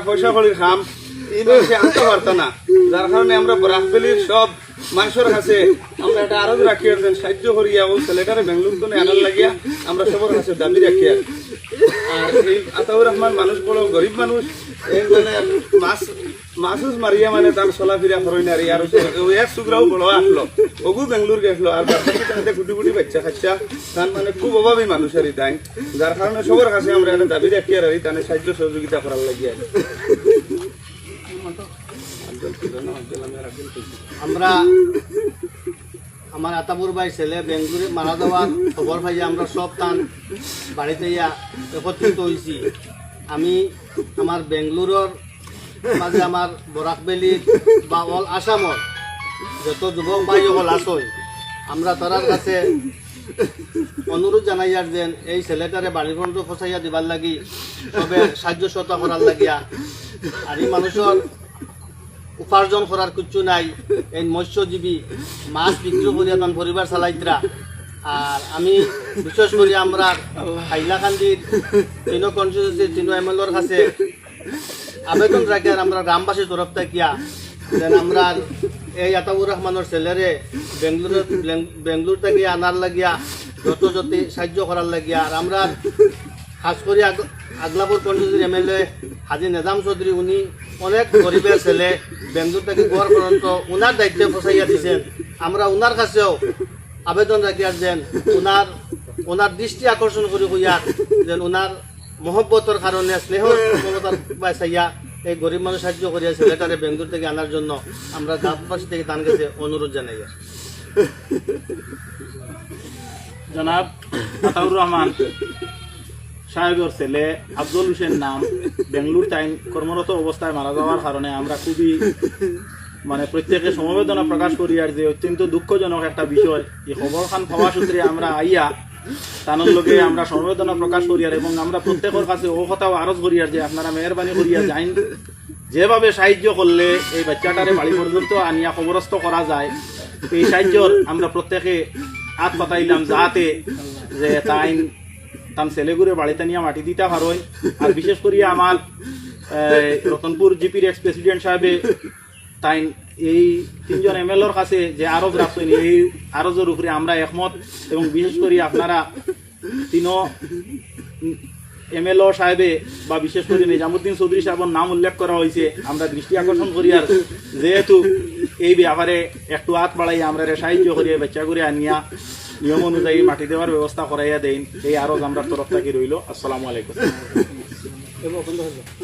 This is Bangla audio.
পয়সা করি খাম। না। যার কারণে আমরা সব মানুষের কাছে আমরা এটা রাখি সাহায্য করিয়া আনার লাগিয়া আমরা সবার কাছে দাবি রাখি আর এই আতাউর রহমান মানুষ বড় গরিব মানুষ। এই মানে মাছ মাছুস মারিয়া মানে তার চলাফিরা করই না আর এক সুগ্রাও বড় আসলো। ওগু বেঙ্গলুর গেছিল আর বাচ্চা তাতে গুটি গুটি বাচ্চা খাচ্ছা তার মানে খুব অভাবী মানুষের তাই। যার কারণে সবার কাছে আমরা এটা দাবি রাখি আর তানে সাহায্য সহযোগিতা করার লাগিয়া আমরা আমার আতাপুর ভাই ছেলে, বেঙ্গুরে মারা যাওয়ার খবর পাইয়া আমরা সব তান বাড়িতে ইয়া একত্রিত হয়েছি আমি আমার বেঙ্গলোরের মাঝে আমার বরাকবেলির বা অল আসামর যত যুবক ভাই অল আসই আমরা তারার কাছে অনুরোধ জানাইয়ার যেন এই ছেলেটারে বাড়ির বন্ধ ফসাইয়া দিবার লাগি সবে সাহায্য সহতা করার লাগিয়া। আর এই মানুষের উপার্জন করার কিচ্ছু নাই। এই মৎস্যজীবী মাছ বিক্রি করিয়া তার পরিবার চালাইতরা। আর আমি বিশেষ করে আমরা হাইলাকান্দির তিন কনস্টিটিউন্সির তিন এম এল কাছে আবেদন রাখি আর আমরা গ্রামবাসীর তরফ থাকিয়া যেন আমরা এই আতাবুর রহমানের ছেলেরে বেঙ্গলোর বেঙ্গলোর থেকে আনার লাগিয়া যত যত সাহায্য করার লাগিয়া, আর আমরা খাস করে আগলাপুর পঞ্চায়েতের এ হাজি নেজাম চৌধুরী, উনি অনেক গরিবের ছেলে বেঙ্গলোর থেকে গড় পর্যন্ত উনার দায়িত্বে ফসাইয়া দিয়েছেন আমরা উনার কাছেও আবেদন রাখি যেন উনার ওনার দৃষ্টি আকর্ষণ করে হইয়ার যেন উনার মহব্বতর কারণে স্নেহ বাসাইয়া এই গরিব মানুষ সাহায্য করিয়া ছেলেটারে বেঙ্গলোর থেকে আনার জন্য আমরা গ্রামবাসী থেকে তার কাছে অনুরোধ জানাই জনাব রহমান সাহেবের ছেলে আব্দুল হোসেন নাম, বেঙ্গলুর টাইম কর্মরত অবস্থায় মারা যাওয়ার কারণে আমরা খুবই মানে প্রত্যেকে সমবেদনা প্রকাশ করি আর যে অত্যন্ত দুঃখজনক একটা বিষয়। এই খবর খান পাওয়া সূত্রে আমরা আইয়া, তানোর লগে আমরা সমবেদনা প্রকাশ করি আর এবং আমরা প্রত্যেকের কাছে ও কথাও আরজ করি আর যে আপনারা মেহরবানি করিয়া যাইন। যেভাবে সাহায্য করলে এই বাচ্চাটারে বাড়ি পর্যন্ত আনিয়া খবরস্থ করা যায়, এই সাহায্যর আমরা প্রত্যেকে হাত পাতাইলাম যাতে যে তাই তার ছেলেগুড়ে বাড়িতে নিয়ে মাটি দিতে পারোয় আর বিশেষ করে আমার রতনপুর জিপির এক্স প্রেসিডেন্ট সাহেবে তাই এই তিনজন এম কাছে যে আরজ রাখছেন, এই আরজের উপরে আমরা একমত। এবং বিশেষ করে আপনারা তিনও এমএলও সাহেবে বা বিশেষ করে নিজামুদ্দিন চৌধুরী সাহেবের নাম উল্লেখ করা হয়েছে, আমরা দৃষ্টি আকর্ষণ করি আর যেহেতু এই ব্যাপারে একটু হাত বাড়াই আমরা সাহায্য করি বাচ্চা করে আনিয়া নিয়ম অনুযায়ী মাটি দেওয়ার ব্যবস্থা করাইয়া দেন এই আরও আমরা তরফ থাকি রইল। আসসালামু আলাইকুম।